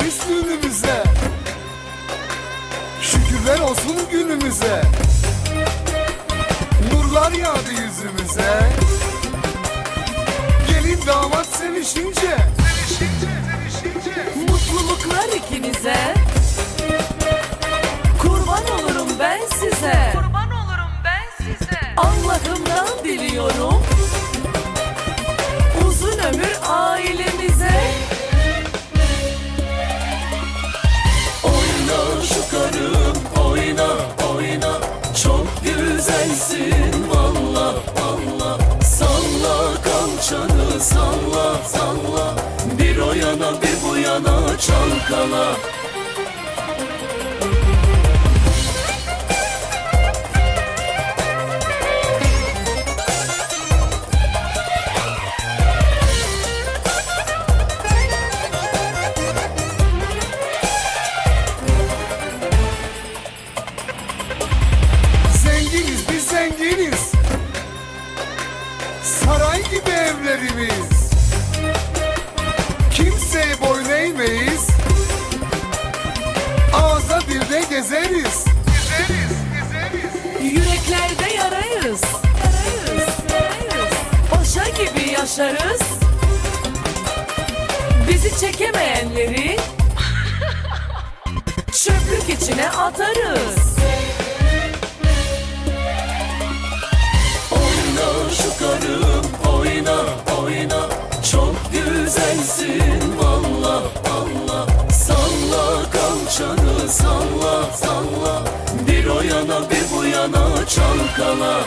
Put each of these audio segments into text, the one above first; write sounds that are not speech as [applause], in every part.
giriş düğünümüze Şükürler olsun günümüze. Nurlar yağdı yüzümüze. Gelin damat sevişince. Mutluluklar ikinize. Kurban olurum ben size. Kurban olurum ben size. Allah'ımdan diliyorum. Güzelsin valla valla. Salla kalçanı salla salla. Bir o yana bir bu yana çalkala yarayız Paşa gibi yaşarız. Bizi çekemeyenleri [laughs] Çöplük içine atarız. Oyna şu karım oyna oyna. Çok güzelsin çalkala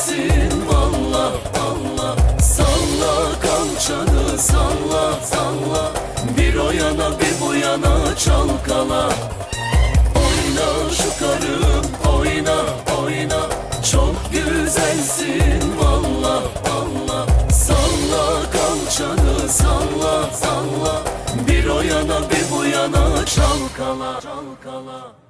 güzelsin valla valla. Salla kalçanı salla salla. Bir o yana bir bu yana çalkala. Oyna şu karım oyna oyna. Çok güzelsin valla valla. Salla kalçanı salla salla. Bir o yana bir bu yana çalkala çalkala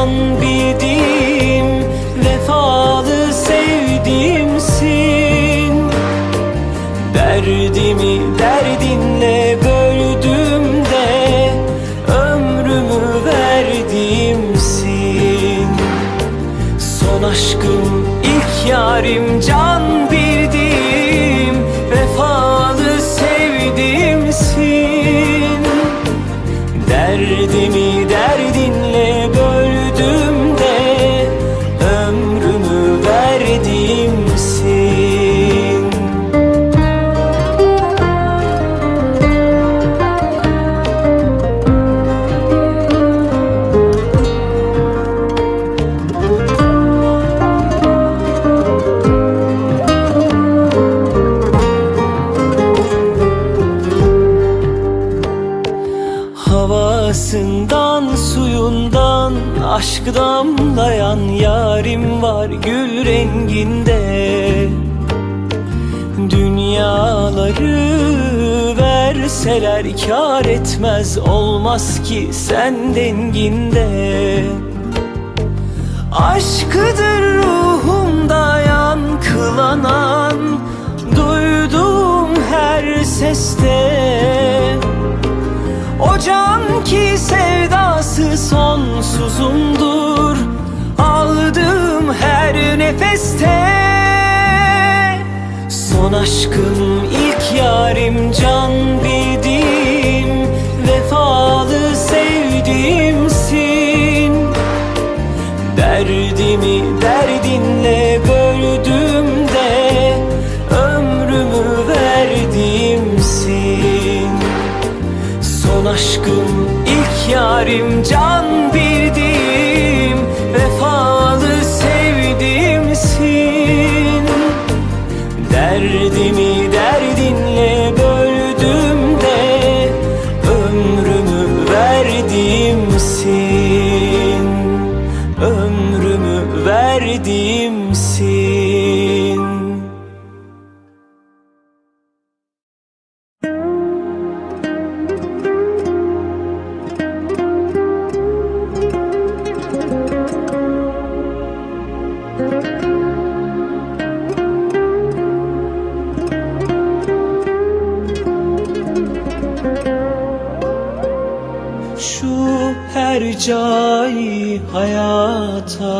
Derdimi Aşk damlayan yarim var gül renginde. Dünyaları verseler kar etmez Olmaz ki sen denginde. Aşkıdır ruhumda yankılanan Duyduğum her seste. O can ki sevdası sonsuzumdur. Aldığım her nefeste Son aşkım ilk yarim can bildiğim Vefalı sevdiğimsin. Derdimi derdinle böldüğümde Ömrümü verdiğimsin. Son aşkım ilk yarim can Derdimi derdinle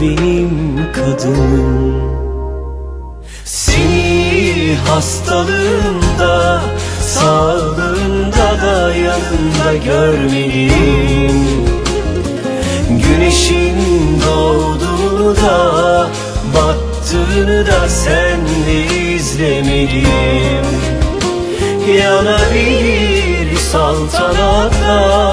benim kadınım. Seni hastalığında sağlığında da yanında görmeliyim. Güneşin doğduğunu da battığını da senle izlemeliyim. Yanabilir saltanatlar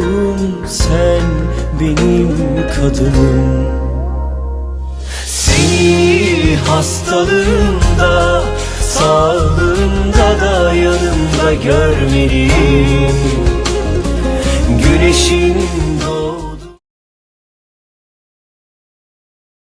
kadınım Seni hastalığında Sağlığında da yanımda görmeliyim Güneşin